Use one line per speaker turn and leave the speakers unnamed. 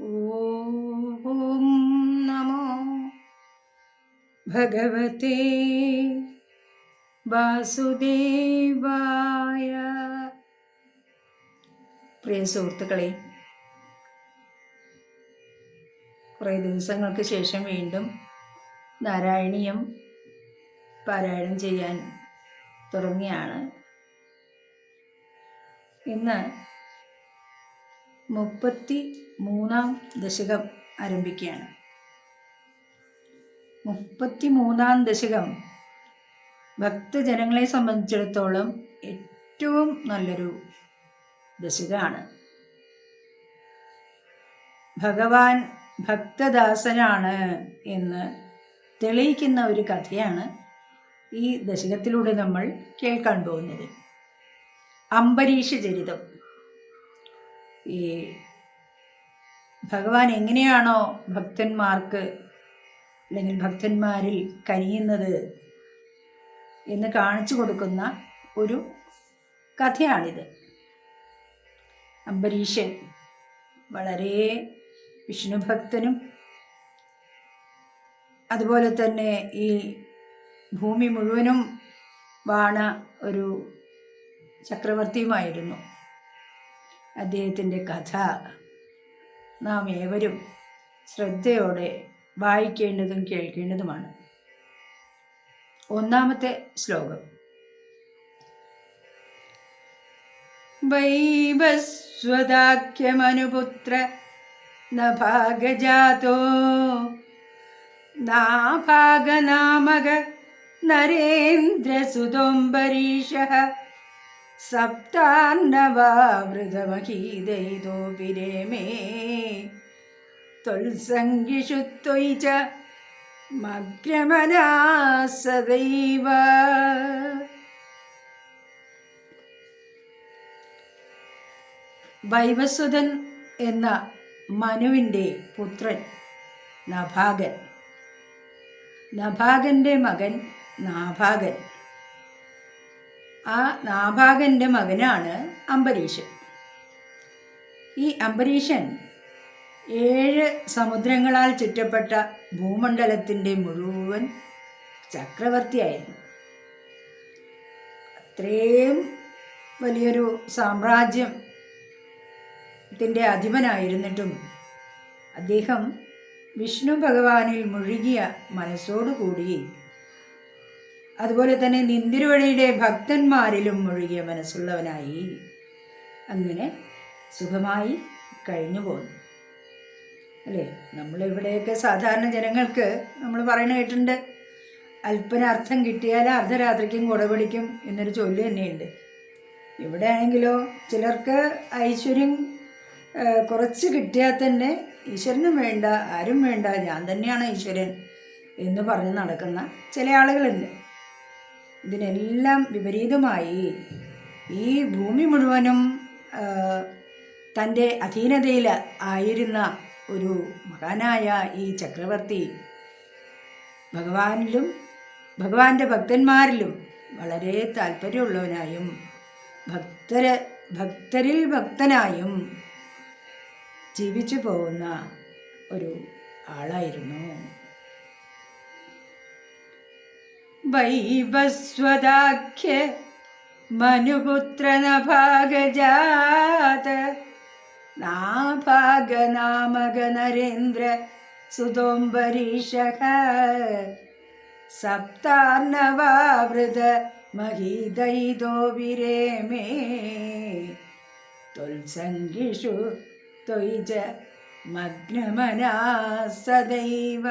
ഓം നമോ ഭഗവതേ വാസുദേവായ പ്രിയ സുഹൃത്തുക്കളെ കുറേ ദിവസങ്ങൾക്ക് ശേഷം വീണ്ടും നാരായണീയം പാരായണം ചെയ്യാൻ തുടങ്ങിയാണ് ഇന്ന് മുപ്പത്തി മൂന്നാം ദശകം ആരംഭിക്കുകയാണ്. മുപ്പത്തി മൂന്നാം ദശകം ഭക്തജനങ്ങളെ സംബന്ധിച്ചിടത്തോളം ഏറ്റവും നല്ലൊരു ദശകമാണ്. ഭഗവാൻ ഭക്തദാസനാണ് എന്ന് തെളിയിക്കുന്ന ഒരു കഥയാണ് ഈ ദശകത്തിലൂടെ നമ്മൾ കേൾക്കാൻ പോകുന്നത്. അംബരീഷ ചരിതം ഈ ഭഗവാൻ എങ്ങനെയാണോ ഭക്തന്മാർക്ക് അല്ലെങ്കിൽ ഭക്തന്മാരിൽ കനിയുന്നത് എന്ന് കാണിച്ചു കൊടുക്കുന്ന ഒരു കഥയാണിത്. അംബരീഷൻ വളരെ വിഷ്ണുഭക്തനും അതുപോലെ തന്നെ ഈ ഭൂമി മുഴുവനും വാണ ഒരു ചക്രവർത്തിയുമായിരുന്നു. അദ്ദേഹത്തിന്റെ കഥ. നാം ഏവരും ശ്രദ്ധയോടെ വായിക്കേണ്ടതും കേൾക്കേണ്ടതുമാണ്. ഒന്നാമത്തെ ശ്ലോകം. വൈവസ്വദാഖ്യമനുപുത്ര നഭാഗജാതോ നാഭാഗനാമക നരേന്ദ്രസുതോംബരീഷ സപ്താന്നവാവൃതമഹീദൈതോപി രേമേ ത്വൽസംഗിഷു ത്വയി ച മഗ്രമനാ സദൈവ എന്ന മനുവിന്റെ പുത്രൻ നഭാഗൻ. നഭാഗന്റെ മകൻ നാഭാഗൻ. ആ നാഭാഗന്റെ മകനാണ് അംബരീഷൻ. ഈ അംബരീഷൻ ഏഴ് സമുദ്രങ്ങളാൽ ചുറ്റപ്പെട്ട ഭൂമണ്ഡലത്തിന്റെ മുഴുവൻ ചക്രവർത്തിയായിരുന്നു. അത്രയും വലിയൊരു സാമ്രാജ്യം ത്തിന്റെ അധിപനായിരുന്നിട്ടും അദ്ദേഹം വിഷ്ണു ഭഗവാനിൽ മുഴുകിയ മനസ്സോടുകൂടി അതുപോലെ തന്നെ നിന്തിരുവഴിയുടെ ഭക്തന്മാരിലും മുഴുകിയ മനസ്സുള്ളവനായി അങ്ങനെ സുഖമായി കഴിഞ്ഞു പോന്നു. അല്ലേ? നമ്മളിവിടെയൊക്കെ സാധാരണ ജനങ്ങൾക്ക് നമ്മൾ പറയുന്ന കേട്ടിട്ടുണ്ട് അല്പന അർത്ഥം കിട്ടിയാൽ അർദ്ധരാത്രിക്കും കുടപിടിക്കും എന്നൊരു ചൊല്ല് തന്നെയുണ്ട്. ഇവിടെ ആണെങ്കിലോ ചിലർക്ക് ഐശ്വര്യം കുറച്ച് കിട്ടിയാൽ തന്നെ ഈശ്വരനും വേണ്ട ആരും വേണ്ട ഞാൻ തന്നെയാണ് ഈശ്വരൻ എന്ന് പറഞ്ഞ് നടക്കുന്ന ചില ആളുകളുണ്ട്. ഇതിനെല്ലാം വിപരീതമായി ഈ ഭൂമി മുഴുവനും തന്റെ അധീനതയിൽ ആയിരുന്ന ഒരു മഹാനായ ഈ ചക്രവർത്തി ഭഗവാനിലും ഭഗവാന്റെ ഭക്തന്മാരിലും വളരെ താല്പര്യമുള്ളവനായും ഭക്തര ഭക്തരിൽ ഭക്തനായും ജീവിച്ചു പോകുന്ന ഒരു ആളായിരുന്നു. വൈവസ്വദാഖ്യ മനുപുത്രനഭാഗജാത നാഭാഗനാമക നരേന്ദ്ര സുതോംബരീഷക സപ്താർണവാവൃത മഹീദൈതോ വിരേമേ തുൽസംഗിഷു തൊയ്ജ മഗ്നമനാ സദൈവ